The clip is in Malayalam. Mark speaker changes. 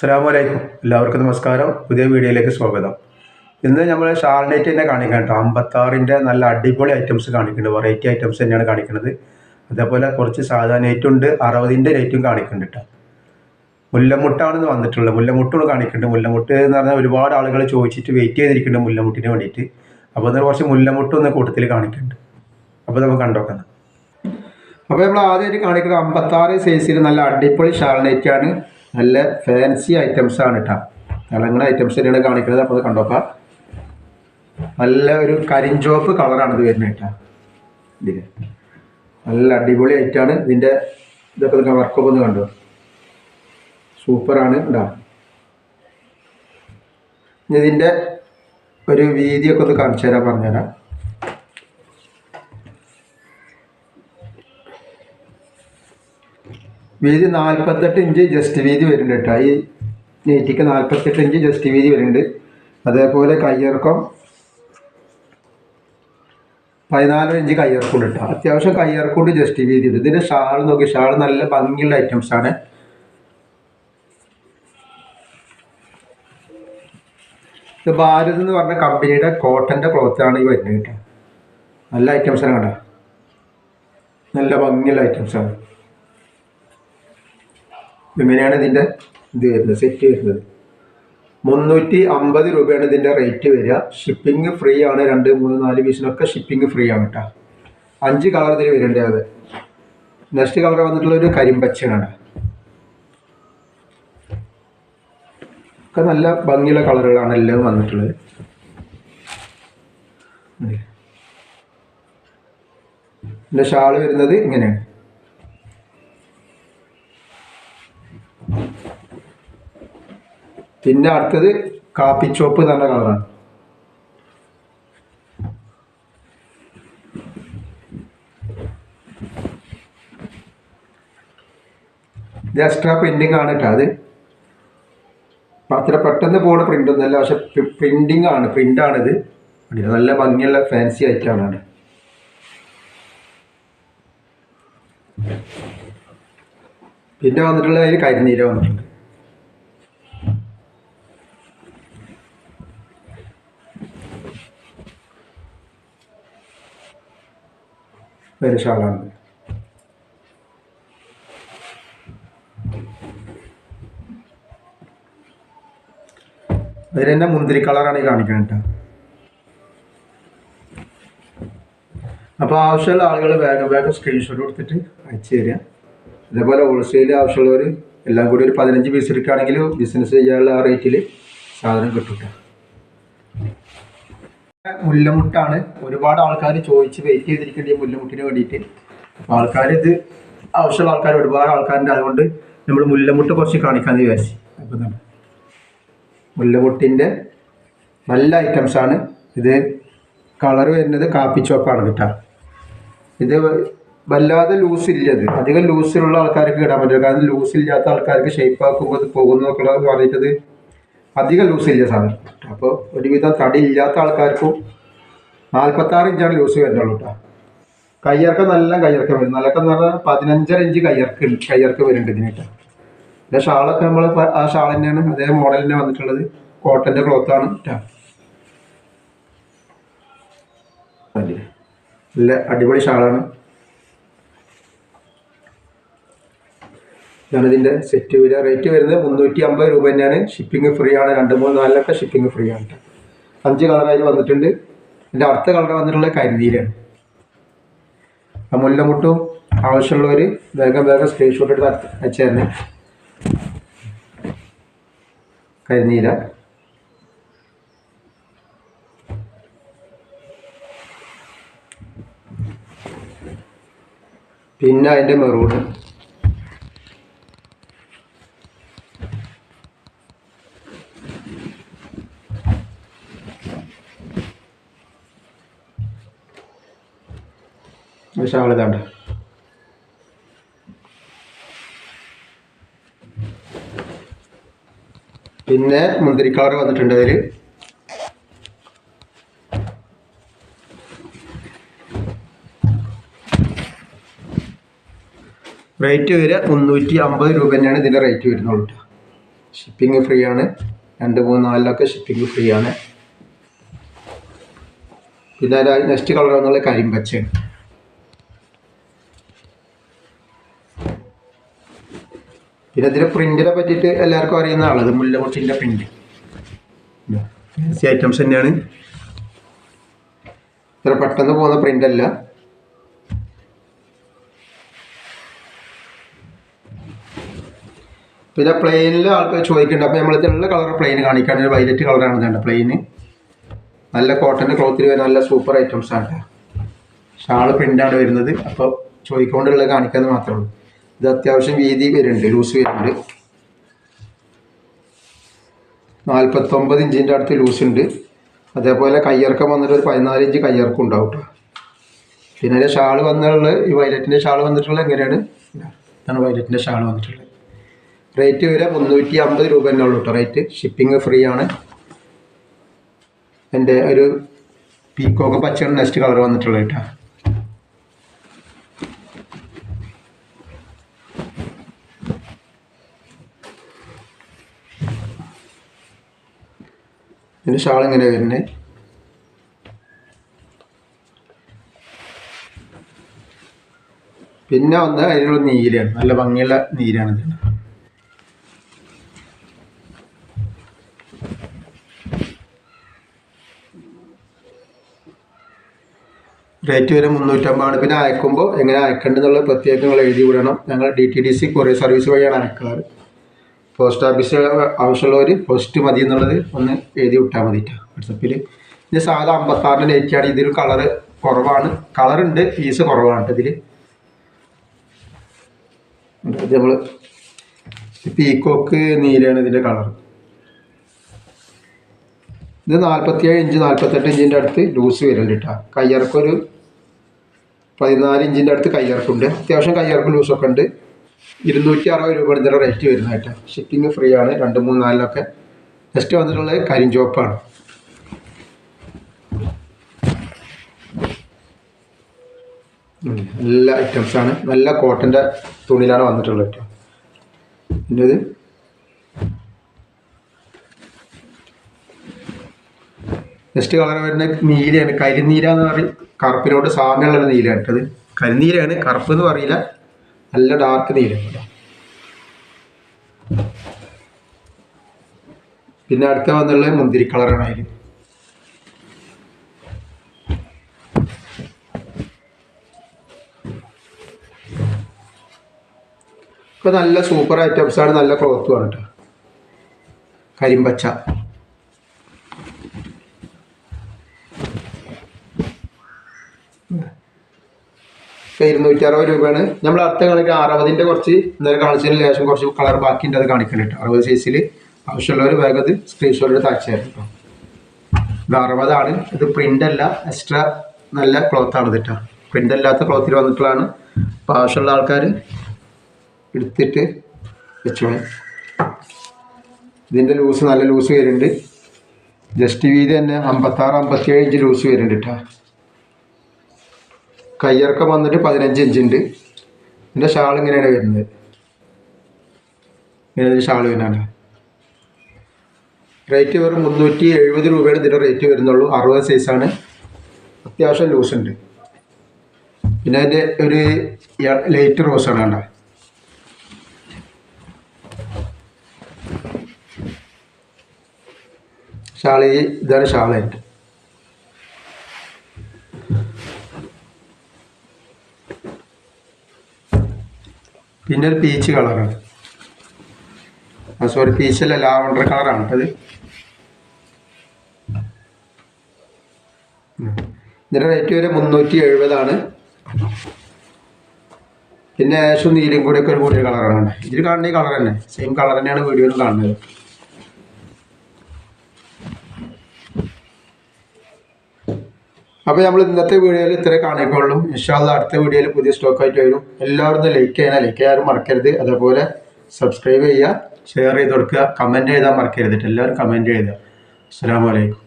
Speaker 1: അസ്സാം വലൈക്കും എല്ലാവർക്കും നമസ്കാരം. പുതിയ വീഡിയോയിലേക്ക് സ്വാഗതം. ഇന്ന് നമ്മൾ ഷാൾനെറ്റ് തന്നെ കാണിക്കാം കേട്ടോ. അമ്പത്താറിന്റെ നല്ല അടിപൊളി ഐറ്റംസ് കാണിക്കുന്നുണ്ട്. വെറൈറ്റി ഐറ്റംസ് തന്നെയാണ് കാണിക്കുന്നത്. അതേപോലെ കുറച്ച് സാധാ നെറ്റ് ഉണ്ട്. അറുപതിന്റെ നെറ്റും കാണിക്കുന്നുണ്ട് കേട്ടോ. മുല്ലമുട്ടാണെന്ന് വന്നിട്ടുള്ളത്. മുല്ലമുട്ടുകൾ കാണിക്കുന്നുണ്ട്. മുല്ലമുട്ട് എന്ന് പറഞ്ഞാൽ ഒരുപാട് ആളുകൾ ചോദിച്ചിട്ട് വെയിറ്റ് ചെയ്തിരിക്കുന്നുണ്ട് മുല്ലമുട്ടിന് വേണ്ടിയിട്ട്. അപ്പോൾ എന്നാൽ കുറച്ച് മുല്ലമുട്ട് ഒന്ന് കൂട്ടത്തിൽ കാണിക്കുന്നുണ്ട്. അപ്പോൾ നമുക്ക് കണ്ടോക്കാം അപ്പോൾ നമ്മൾ ആദ്യമായിട്ട് കാണിക്കുന്നത് അമ്പത്താറ് സൈസിൽ നല്ല അടിപൊളി ഷാൾനെറ്റാണ്. നല്ല ഫാൻസി ഐറ്റംസ് ആണ് കേട്ടോ തിളങ്ങുന്ന ഐറ്റംസ് തന്നെയാണ് കാണിക്കുന്നത്. അപ്പോൾ അത് കണ്ടോക്കാം. നല്ല ഒരു കരിഞ്ചോപ്പ് കളറാണ് ഇത് വരുന്നത് കേട്ടോ ഇതിന് നല്ല അടിപൊളി ആയിട്ടാണ് ഇതിന്റെ ഇതൊക്കെ നിങ്ങൾ വർക്കൊക്കെ ഒന്ന് കണ്ടു. സൂപ്പറാണ് ഇനി ഇതിന്റെ ഒരു വീതിയൊക്കെ ഒന്ന് കാണിച്ചു തരാൻ പറഞ്ഞുതരാം. വീതി നാൽപ്പത്തെട്ട് ഇഞ്ച് ജസ്റ്റ് വീതി വരുന്നുണ്ട് കേട്ടോ ഈ നെറ്റിക്ക് നാൽപ്പത്തെട്ട് ഇഞ്ച് ജസ്റ്റ് വീതി വരുന്നുണ്ട്. അതേപോലെ കയ്യിറക്കം പതിനാല് ഇഞ്ച് കയ്യിറക്കൊണ്ട് കേട്ടോ അത്യാവശ്യം കയ്യിറക്കൊണ്ട് ജസ്റ്റ് വീതി ഉണ്ട്. ഇതിന്റെ ഷാൾ നോക്കി. ഷാൾ നല്ല ഭംഗിയുള്ള ഐറ്റംസ് ആണ്. ഇത് ഭാരത് എന്ന് പറഞ്ഞ കമ്പനിയുടെ കോട്ടന്റെ ക്ലോത്താണ് ഈ വരുന്നത് കേട്ടോ നല്ല ഐറ്റംസാണ് കേട്ടോ നല്ല ഭംഗിയുള്ള ഐറ്റംസാണ് ഇങ്ങനെയാണ് ഇതിന്റെ ഇത് വരുന്നത്? സെറ്റ് വരുന്നത്. മുന്നൂറ്റി അമ്പത് രൂപയാണ് ഇതിന്റെ റേറ്റ് വരിക. ഷിപ്പിംഗ് ഫ്രീ ആണ്. രണ്ട് മൂന്ന് നാല് പീസിനൊക്കെ ഷിപ്പിംഗ് ഫ്രീ ആണ് കേട്ടോ. അഞ്ച് കളർ ഇതിൽ വരേണ്ടത്. നെക്സ്റ്റ് കളർ വന്നിട്ടുള്ള ഒരു കരിമ്പച്ചയാണ് ഒക്കെ നല്ല ഭംഗിയുള്ള കളറുകളാണ് എല്ലാം വന്നിട്ടുള്ളത്. എന്റെ ഷാൾ വരുന്നത് ഇങ്ങനെയാണ്. പിന്നെ അടുത്തത് കാപ്പിച്ചോപ്പ് എന്ന് പറഞ്ഞ കളറാണ്. ഇത് എക്സ്ട്രാ പ്രിന്റിങ് ആണ് കേട്ടോ അത്. അത്ര പെട്ടെന്ന് പോണ പ്രിന്റ് ഒന്നല്ല പക്ഷെ പ്രിന്റിങ് ആണ് പ്രിന്റ് ആണിത് നല്ല ഭംഗിയുള്ള ഫാൻസി ആയിട്ടാണ് അത്. പിന്നെ വന്നിട്ടുള്ള അതിൽ കരിനീര വന്നിട്ടുണ്ട്. ഒരു ഷാളാണ്. അതിൽ തന്നെ മുന്തിരി കളറാണ് ഈ കാണിക്കുന്നത് അപ്പൊ അപ്പോൾ ആവശ്യമുള്ള ആളുകൾ വേഗം വേഗം സ്ക്രീൻഷോട്ട് കൊടുത്തിട്ട് അയച്ചു തരിക അതേപോലെ ഹോൾസെയിൽ ആവശ്യമുള്ളവർ എല്ലാം കൂടി ഒരു പതിനഞ്ച് പീസ് എടുക്കുകയാണെങ്കിൽ ബിസിനസ് ചെയ്യാനുള്ള ആ റേറ്റിൽ സാധനം കേട്ടോ മുല്ലമുട്ടാണ്. ഒരുപാട് ആൾക്കാർ ചോദിച്ച് വെയിറ്റ് ചെയ്തിരിക്കേണ്ട ഈ മുല്ലമുട്ടിന് വേണ്ടിയിട്ട്. അപ്പോൾ ആൾക്കാർ ഇത് ആവശ്യമുള്ള ആൾക്കാർ ഒരുപാട് ആൾക്കാരുണ്ട്. അതുകൊണ്ട് നമ്മൾ മുല്ലമുട്ട് കുറച്ച് കാണിക്കാമെന്ന് വിചാരിച്ചു. അപ്പം മുല്ലമുട്ടിന്റെ നല്ല ഐറ്റംസ് ആണ്. ഇത് കളർ വരുന്നത് കാപ്പി ചോപ്പാണ് കേട്ടോ. ഇത് വല്ലാതെ ലൂസ് ഇല്ലത് അധികം ലൂസിലുള്ള ആൾക്കാർക്ക് ഇടാൻ പറ്റില്ല. കാരണം ലൂസ് ഇല്ലാത്ത ആൾക്കാർക്ക് ഷേപ്പ് ആക്കുമ്പോൾ പോകുന്നു എന്നൊക്കെ പറഞ്ഞിട്ടത് അധികം ലൂസ് ഇല്ല സാധനം. അപ്പോൾ ഒരുവിധം തടി ഇല്ലാത്ത ആൾക്കാർക്കും നാൽപ്പത്താറ് ഇഞ്ചാണ് ലൂസ് വരുന്നുള്ളൂ കേട്ടോ കയ്യിറക്കം നല്ല കയ്യിറക്കം വരും. നല്ലൊക്കെ എന്ന് പറഞ്ഞാൽ പതിനഞ്ചര ഇഞ്ച് കയ്യർക്ക് കയ്യിറക്കം വരുന്നുണ്ട് ഇതിന് കേട്ടോ പിന്നെ ഷാളൊക്കെ നമ്മൾ ആ ഷാൾ തന്നെയാണ് അതേ മോഡൽ തന്നെ വന്നിട്ടുള്ളത്. കോട്ടന്റെ ക്ലോത്താണ് കേട്ടോ? നല്ല അടിപൊളി ഷാളാണ്. ഇതാണ് ഇതിന്റെ സെറ്റ് വരിക റേറ്റ് വരുന്നത് മുന്നൂറ്റി അമ്പത് രൂപ തന്നെയാണ്. ഷിപ്പിംഗ് ഫ്രീ ആണ്. രണ്ട് മൂന്ന് നാലിലൊക്കെ ഷിപ്പിംഗ് ഫ്രീ ആണ് അഞ്ച് കളറായി വന്നിട്ടുണ്ട്. ഇതിന്റെ അടുത്ത കളർ വന്നിട്ടുള്ളത് കരിനീരാണ് ആ മുല്ലമുട്ടും ആവശ്യമുള്ളവർ വേഗം വേഗം സ്ക്രീൻഷോട്ട് എടുത്ത് അയച്ച് തന്നെ കരിനീര പിന്നെ അതിന്റെ മെറൂൺ ഷാൾ ഇതാണ്ട് പിന്നെ മുന്തിരി വന്നിട്ടുണ്ട് അതിൽ റേറ്റ് വരെ മുന്നൂറ്റി അമ്പത് രൂപ തന്നെയാണ് ഇതിന്റെ റേറ്റ് വരുന്നുള്ളൂ. ഷിപ്പിംഗ് ഫ്രീ ആണ്. രണ്ട് മൂന്ന് നാലിലൊക്കെ ഷിപ്പിംഗ് ഫ്രീ ആണ്. പിന്നെ നെക്സ്റ്റ് കളർ വന്നുള്ള കരിമ്പച്ചയാണ്. പിന്നെ ഇതിന്റെ പ്രിന്റിനെ പറ്റിയിട്ട് എല്ലാവർക്കും അറിയുന്ന ആളത് മുല്ലമുട്ടിന്റെ പ്രിന്റ് ഫാൻസി ഐറ്റംസ് തന്നെയാണ്. ഇത്ര പെട്ടെന്ന് പോകുന്ന പ്രിന്റ് അല്ല. പിന്നെ പ്ലെയിനിൽ ആൾക്കാർ ചോദിക്കുന്നുണ്ട്. അപ്പോൾ നമ്മൾ ഇതിലുള്ള കളർ പ്ലെയിൻ കാണിക്കാണ് വൈലറ്റ് കളറാണ് ഇതുണ്ട് പ്ലെയിന്. നല്ല കോട്ടന്റെ ക്ലോത്തിൽ വരുന്ന നല്ല സൂപ്പർ ഐറ്റംസ് ആണ്. ഷാൾ പ്രിന്റാണ് വരുന്നത്. അപ്പോൾ ചോദിക്കൊണ്ടുള്ളത് കാണിക്കാമെന്ന് മാത്രമേ ഉള്ളൂ. ഇത് അത്യാവശ്യം വീതി വരുന്നുണ്ട് ലൂസ് വരുന്നുണ്ട്. നാൽപ്പത്തൊമ്പത് ഇഞ്ചിന്റെ അടുത്ത് ലൂസ് ഉണ്ട്. അതേപോലെ കയ്യിറക്കം വന്നിട്ട് ഒരു പതിനാല് ഇഞ്ച് കയ്യിറക്കം ഉണ്ടാവും കേട്ടോ പിന്നെ അതിന്റെ ഷാൾ വന്നിട്ടുള്ള ഈ വയലറ്റിന്റെ ഷാൾ വന്നിട്ടുള്ളത് എങ്ങനെയാണ്? ഇതാണ് വയലറ്റിന്റെ ഷാൾ വന്നിട്ടുള്ളത്. റേറ്റ് വരെ മുന്നൂറ്റി അമ്പത് രൂപ തന്നെ ഉള്ളൂ കേട്ടോ റേറ്റ് ഷിപ്പിംഗ് ഫ്രീ ആണ്. എന്റെ ഒരു പീക്കോക്ക് പച്ചയാണ് നെക്സ്റ്റ് കളർ വന്നിട്ടുള്ളത് കേട്ടോ ഇതിന്റെ ഷാൾ എങ്ങനെ വരുന്നത് പിന്നെ വന്ന് അതിനുള്ള നീരാണ്. നല്ല ഭംഗിയുള്ള നീരാണ് ഇത്. റേറ്റ് വരെ മുന്നൂറ്റമ്പതാണ്. പിന്നെ അയക്കുമ്പോൾ എങ്ങനെ അയക്കേണ്ടതെന്നുള്ള പ്രത്യേകങ്ങൾ എഴുതി വിടണം. ഞങ്ങൾ D T D C courier service വഴിയാണ് അയക്കാറ്. പോസ്റ്റ് ഓഫീസ് ആവശ്യമുള്ളവർ പോസ്റ്റ് മതി എന്നുള്ളത് ഒന്ന് എഴുതി വിട്ടാൽ മതി വാട്സപ്പിൽ ഇത് സാധാ അമ്പത്താറിന്റെ ലേറ്റാണ് ഇതിൽ കളറ് കുറവാണ്. കളറുണ്ട് ഫീസ് കുറവാണ് ഇതിൽ ഇത് നമ്മൾ പീക്കോക്ക് നീലയാണ് ഇതിന്റെ കളർ ഇത് നാൽപ്പത്തിയേഴ് ഇഞ്ച് നാൽപ്പത്തെട്ട് ഇഞ്ചിന്റെ അടുത്ത് ലൂസ് വരുന്നുണ്ട് കേട്ടോ. കയ്യിറക്കൊരു പതിനാല് ഇഞ്ചിന്റെ അടുത്ത് കയ്യിറക്കുണ്ട് അത്യാവശ്യം കയ്യിറക്കും ലൂസൊക്കെ ഉണ്ട്. ഇരുന്നൂറ്റി അറുപത് രൂപ ഇതിന്റെ റേറ്റ് വരുന്നത് ഷിപ്പിംഗ് ഫ്രീ ആണ്. രണ്ട് മൂന്ന് നാലിലൊക്കെ നെക്സ്റ്റ് വന്നിട്ടുള്ളത് കരിഞ്ചോപ്പാണ് ഉം, നല്ല ഐറ്റംസ് ആണ്. നല്ല കോട്ടന്റെ തുണിയിലാണ് വന്നിട്ടുള്ളത് കേട്ടോ. പിന്നെ ഇത് നെക്സ്റ്റ് കളർ വരുന്ന നീലയാണ്. കരിനീര എന്ന് പറയും കറുപ്പിനോട് സാമ്യമുള്ള നീലയാണ് കേട്ടത്. കരിനീരയാണ് കറുപ്പ് എന്ന് പറയില്ല. നല്ല ഡാർക്ക് നീല പിന്നെ അടുത്ത വന്നുള്ള മുന്തിരി കളറാണ് അതിൽ ഇപ്പൊ നല്ല സൂപ്പർ ഐറ്റംസ് ആണ് നല്ല ക്ലോത്തും ആണ് കേട്ടോ കരിമ്പച്ച. ഇപ്പൊ ഇരുന്നൂറ്റി അറുപത് രൂപയാണ്. നമ്മൾ അടുത്ത കണക്ക് അറുപതിന്റെ കുറച്ച് ഇന്നലെ കാണിച്ചതിന് ശേഷം കുറച്ച് കളർ ബാക്കിന്റെ അത് കാണിക്കുന്നുണ്ട് അറുപത് സൈസിൽ ആവശ്യമുള്ളവർ വേഗം സ്ക്രീൻഷോട്ട് എടുത്ത് അയച്ചു തരും കേട്ടോ ഇത് അറുപതാണ്. ഇത് പ്രിന്റ് അല്ല എക്സ്ട്രാ നല്ല ക്ലോത്താണ് കേട്ടോ പ്രിന്റ് അല്ലാത്ത ക്ലോത്തിൽ വന്നിട്ടുള്ളതാണ്. അപ്പോൾ ആവശ്യമുള്ള ആൾക്കാർ എടുത്തിട്ട് വെച്ചോളൂ. ഇതിന്റെ ലൂസ് നല്ല ലൂസ് വരുന്നുണ്ട്. ജസ്റ്റ് വീതി തന്നെ അമ്പത്താറ് അമ്പത്തിയേഴ് ഇഞ്ച് ലൂസ് വരുന്നുണ്ട് കേട്ടോ കയ്യിറക്കം വന്നിട്ട് പതിനഞ്ച് ഇഞ്ച് ഉണ്ട് ഇതിന്റെ ഷാൾ ഇങ്ങനെയാണ് വരുന്നത്. ഇങ്ങനെ ഷാൾ വരുന്നതാണ്. റേറ്റ് വെറും മുന്നൂറ്റി എഴുപത് രൂപയാണ് ഇതിന്റെ റേറ്റ് വരുന്നുള്ളൂ. അറുപത് സൈസാണ് അത്യാവശ്യം ലൂസ് ഉണ്ട് പിന്നെ അതിന്റെ ഒരു ലൈറ്റ് റോസാണ് കണ്ട? ഷാൾ ഇതാണ് ഷാളായിട്ട് പിന്നെ ഒരു പീച്ച് കളറാണ് ആ സോറി പീച്ചല്ല ലാവണ്ടർ കളറാണ് അത് ഇതിന്റെ റേറ്റ് വരെ മുന്നൂറ്റി എഴുപതാണ് പിന്നെ ആഷും നീലും കൂടെയൊക്കെ ഒരു കൂടിയ കളറാണ് ഇതിൽ കാണുന്ന ഈ കളർ തന്നെ. സെയിം കളർ തന്നെയാണ് വീഡിയോയിൽ കാണുന്നത്. അപ്പോൾ നമ്മൾ ഇന്നത്തെ വീഡിയോയിൽ ഇത്രേ കാണിക്കുള്ളൂ. ഇൻഷാല്ല അടുത്ത വീഡിയോയിൽ പുതിയ സ്റ്റോക്കായിട്ട് വരും. എല്ലാവരും ലൈക്ക് ചെയ്യണം ലൈക്ക് ചെയ്യാനും മറക്കരുത്. അതേപോലെ സബ്സ്ക്രൈബ് ചെയ്യുക ഷെയർ ചെയ്ത് കൊടുക്കുക കമന്റ് എഴുതാൻ മറക്കരുത്. എല്ലാവരും കമന്റ് എഴുതുക അസ്സാം വലൈക്കും